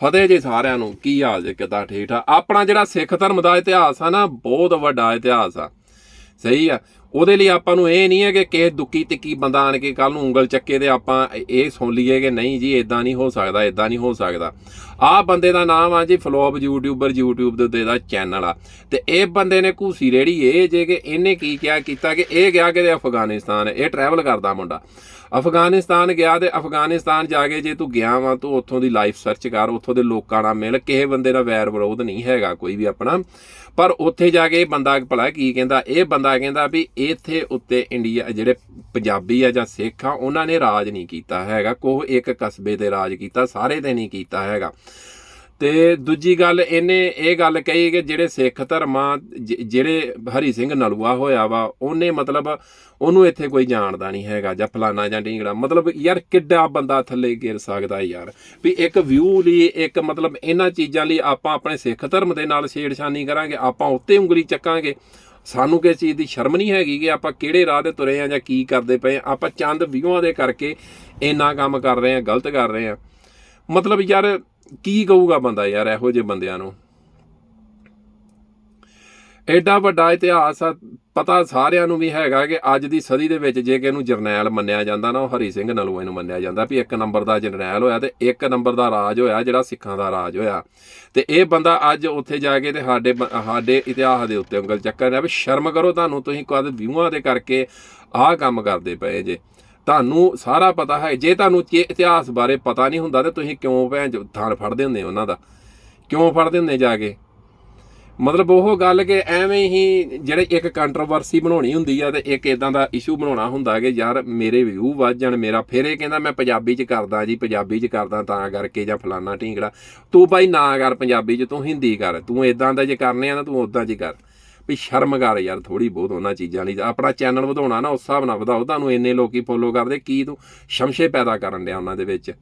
ਫਤਿਹ ਜੀ ਸਾਰਿਆਂ ਨੂੰ, ਕੀ ਹਾਲ ਜੇ, ਕਿਦਾਂ ਠੀਕ ਠਾਕ? ਆਪਣਾ ਜਿਹੜਾ ਸਿੱਖ ਧਰਮ ਦਾ ਇਤਿਹਾਸ ਆ ਨਾ, ਬਹੁਤ ਵੱਡਾ ਇਤਿਹਾਸ ਆ। ਸਹੀ ਆ। ਉਹਦੇ ਲਈ ਆਪਾਂ ਨੂੰ ਇਹ ਨਹੀਂ ਹੈ ਕਿ ਕਿਸੇ ਦੁੱਕੀ ਤਿੱਕੀ ਬੰਦਾ ਆਣ ਕੇ ਕੱਲ ਨੂੰ ਉਂਗਲ ਚੱਕੇ ਤੇ ਆਪਾਂ ਇਹ ਸੁਣ ਲਈਏ ਕਿ ਨਹੀਂ ਜੀ ਇਦਾਂ ਨਹੀਂ ਹੋ ਸਕਦਾ ਇਦਾਂ ਨਹੀਂ ਹੋ ਸਕਦਾ। ਆਹ ਬੰਦੇ ਦਾ ਨਾਮ ਆ ਜੀ ਫਲੋਪ ਯੂਟਿਊਬਰ YouTube ਦੇ ਉੱਤੇ ਦਾ ਚੈਨਲ ਆ। ਤੇ ਇਹ ਬੰਦੇ ਨੇ ਘੂਸੀ ਰੇੜੀ ਇਹ ਜੇ ਕਿ ਇਹਨੇ ਕੀ ਕਿਹਾ, ਕੀਤਾ ਕਿ ਇਹ ਗਿਆ ਕਿ ਅਫਗਾਨਿਸਤਾਨ, ਇਹ ਟਰੈਵਲ ਕਰਦਾ ਮੁੰਡਾ। ਅਫਗਾਨਿਸਤਾਨ ਗਿਆ ਤੇ ਅਫਗਾਨਿਸਤਾਨ ਜਾ ਕੇ ਜੇ ਤੂੰ ਗਿਆ ਵਾ, ਤੂੰ ਉੱਥੋਂ ਦੀ ਲਾਈਫ ਸਰਚ ਕਰ, ਉੱਥੋਂ ਦੇ ਲੋਕਾਂ ਨਾਲ ਮਿਲ, ਕਿਸੇ ਬੰਦੇ ਦਾ ਵੈਰ ਵਿਰੋਧ ਨਹੀਂ ਹੈਗਾ ਕੋਈ ਵੀ ਆਪਣਾ। ਪਰ ਉੱਥੇ ਜਾ ਕੇ ਇਹ ਬੰਦਾ ਭਲਾ ਕੀ ਕਹਿੰਦਾ, ਇਹ ਬੰਦਾ ਕਹਿੰਦਾ ਵੀ ਇੱਥੇ ਉੱਤੇ ਇੰਡੀਆ, ਜਿਹੜੇ ਪੰਜਾਬੀ ਆ ਜਾਂ ਸਿੱਖ ਆ, ਉਹਨਾਂ ਨੇ ਰਾਜ ਨਹੀਂ ਕੀਤਾ ਹੈਗਾ। ਕੋਹ ਇੱਕ ਕਸਬੇ ਤੇ ਰਾਜ ਕੀਤਾ, ਸਾਰੇ ਤੇ ਨਹੀਂ ਕੀਤਾ ਹੈਗਾ। ਤੇ ਦੂਜੀ ਗੱਲ, ਇਹਨੇ ਇਹ ਗੱਲ ਕਹੀ ਕਿ ਜਿਹੜੇ ਸਿੱਖ ਧਰਮਾਂ ਜ- ਜਿਹੜੇ ਹਰੀ ਸਿੰਘ ਨਲੂਆ ਹੋਇਆ ਵਾ, ਉਹਨੇ ਮਤਲਬ ਉਹਨੂੰ ਇੱਥੇ ਕੋਈ ਜਾਣਦਾ ਨਹੀਂ ਹੈਗਾ, ਜਾਂ ਫਲਾਨਾ ਜਾਂ ਢੀਂਗੜਾ। ਮਤਲਬ ਯਾਰ ਕਿੱਡਾ ਬੰਦਾ ਥੱਲੇ ਗਿਰ ਸਕਦਾ ਯਾਰ। ਵੀ ਇੱਕ ਵਿਊ ਲਈ, ਇੱਕ ਮਤਲਬ ਇਹਨਾਂ ਚੀਜ਼ਾਂ ਲਈ ਆਪਾਂ ਆਪਣੇ ਸਿੱਖ ਧਰਮ ਦੇ ਨਾਲ ਛੇੜਛਾਨੀ ਕਰਾਂਗੇ, ਆਪਾਂ ਉੱਤੇ ਉਂਗਲੀ ਚੱਕਾਂਗੇ। ਸਾਨੂੰ ਕਿਸੇ ਚੀਜ਼ ਦੀ ਸ਼ਰਮ ਨਹੀਂ ਹੈਗੀ ਕਿ ਆਪਾਂ ਕਿਹੜੇ ਰਾਹ ਤੇ ਤੁਰੇ ਆ ਜਾਂ ਕੀ ਕਰਦੇ ਪਏ ਆ। ਆਪਾਂ ਚੰਦ ਵਿਊਆਂ ਦੇ ਕਰਕੇ ਇੰਨਾ ਕੰਮ ਕਰ ਰਹੇ ਆ, ਗਲਤ ਕਰ ਰਹੇ ਆ। ਮਤਲਬ ਯਾਰ, ਕੀ ਕਹੂਗਾ ਬੰਦਾ ਯਾਰ ਇਹੋ ਜਿਹੇ ਬੰਦਿਆਂ ਨੂੰ? ਐਡਾ ਵੱਡਾ ਇਤਿਹਾਸ ਆ, ਪਤਾ ਸਾਰਿਆਂ ਨੂੰ ਵੀ ਹੈਗਾ ਕਿ ਅੱਜ ਦੀ ਸਦੀ ਦੇ ਵਿੱਚ ਜੇ ਕਿ ਇਹਨੂੰ ਜਰਨੈਲ ਮੰਨਿਆ ਜਾਂਦਾ ਨਾ, ਉਹ ਹਰੀ ਸਿੰਘ ਨਲੂਏ ਨੂੰ ਮੰਨਿਆ ਜਾਂਦਾ ਵੀ ਇੱਕ ਨੰਬਰ ਦਾ ਜਰਨੈਲ ਹੋਇਆ ਤੇ ਇੱਕ ਨੰਬਰ ਦਾ ਰਾਜ ਹੋਇਆ ਜਿਹੜਾ ਸਿੱਖਾਂ ਦਾ ਰਾਜ ਹੋਇਆ। ਤੇ ਇਹ ਬੰਦਾ ਅੱਜ ਉੱਥੇ ਜਾ ਕੇ ਤੇ ਸਾਡੇ ਬ- ਸਾਡੇ ਇਤਿਹਾਸ ਦੇ ਉੱਤੇ ਉਂਗਲ ਚੱਕਰ ਰਿਹਾ ਵੀ ਸ਼ਰਮ ਕਰੋ ਤੁਹਾਨੂੰ, ਤੁਸੀਂ ਕਦ ਵਿਊਆਂ ਦੇ ਕਰਕੇ ਆਹ ਕੰਮ ਕਰਦੇ ਪਏ ਜੇ। ਤੁਹਾਨੂੰ ਸਾਰਾ ਪਤਾ ਹੈ, ਜੇ ਤੁਹਾਨੂੰ ਚੇ- ਇਤਿਹਾਸ ਬਾਰੇ ਪਤਾ ਨਹੀਂ ਹੁੰਦਾ ਤੇ ਤੁਸੀਂ ਕਿਉਂ ਭੈਣ ਚੋ ਫੜਦੇ ਹੁੰਦੇ ਉਹਨਾਂ ਦਾ? ਕਿਉਂ ਫੜਦੇ ਹੁੰਦੇ ਜਾ ਕੇ? ਮਤਲਬ ਉਹ ਗੱਲ ਕਿ ਐਵੇਂ ਹੀ ਜਿਹੜੇ ਇੱਕ ਕੰਟਰੋਵਰਸੀ ਬਣਾਉਣੀ ਹੁੰਦੀ ਆ ਤੇ ਇੱਕ ਇਦਾਂ ਦਾ ਇਸ਼ੂ ਬਣਾਉਣਾ ਹੁੰਦਾ ਕਿ ਯਾਰ ਮੇਰੇ ਵਿਊ ਵੱਧ ਜਾਣ, ਮੇਰਾ ਫਿਰ ਇਹ ਕਹਿੰਦਾ ਮੈਂ ਪੰਜਾਬੀ ਚ ਕਰਦਾ ਜੀ, ਪੰਜਾਬੀ ਚ ਕਰਦਾ ਤਾਂ ਕਰਕੇ ਜਾਂ ਫਲਾਨਾ ਢੀਂਗੜਾ। ਤੂੰ ਭਾਈ ਨਾ ਕਰ ਪੰਜਾਬੀ ਚ, ਤੂੰ ਹਿੰਦੀ ਕਰ, ਤੂੰ ਇਦਾਂ ਦਾ ਜੇ ਕਰਨੇ ਆ ਨਾ ਤੂੰ ਉਦਾਂ ਜੀ ਕਰ। ਵੀ ਸ਼ਰਮ ਕਰ ਯਾਰ ਥੋੜੀ ਬਹੁਤ ਉਹਨਾਂ ਚੀਜ਼ਾਂ ਲਈ ਆਪਣਾ ਚੈਨਲ ਵਧਾਉਣਾ ਨਾ, ਉਸ ਹਿਸਾਬ ਨਾਲ ਵਧਾਓ। ਤੁਹਾਨੂੰ ਇੰਨੇ ਲੋਕੀ ਫੋਲੋ ਕਰਦੇ, ਕੀ ਤੂੰ ਸ਼ਮਸ਼ੇ ਪੈਦਾ ਕਰਨ ਡਿਆ ਉਹਨਾਂ ਦੇ ਵਿੱਚ?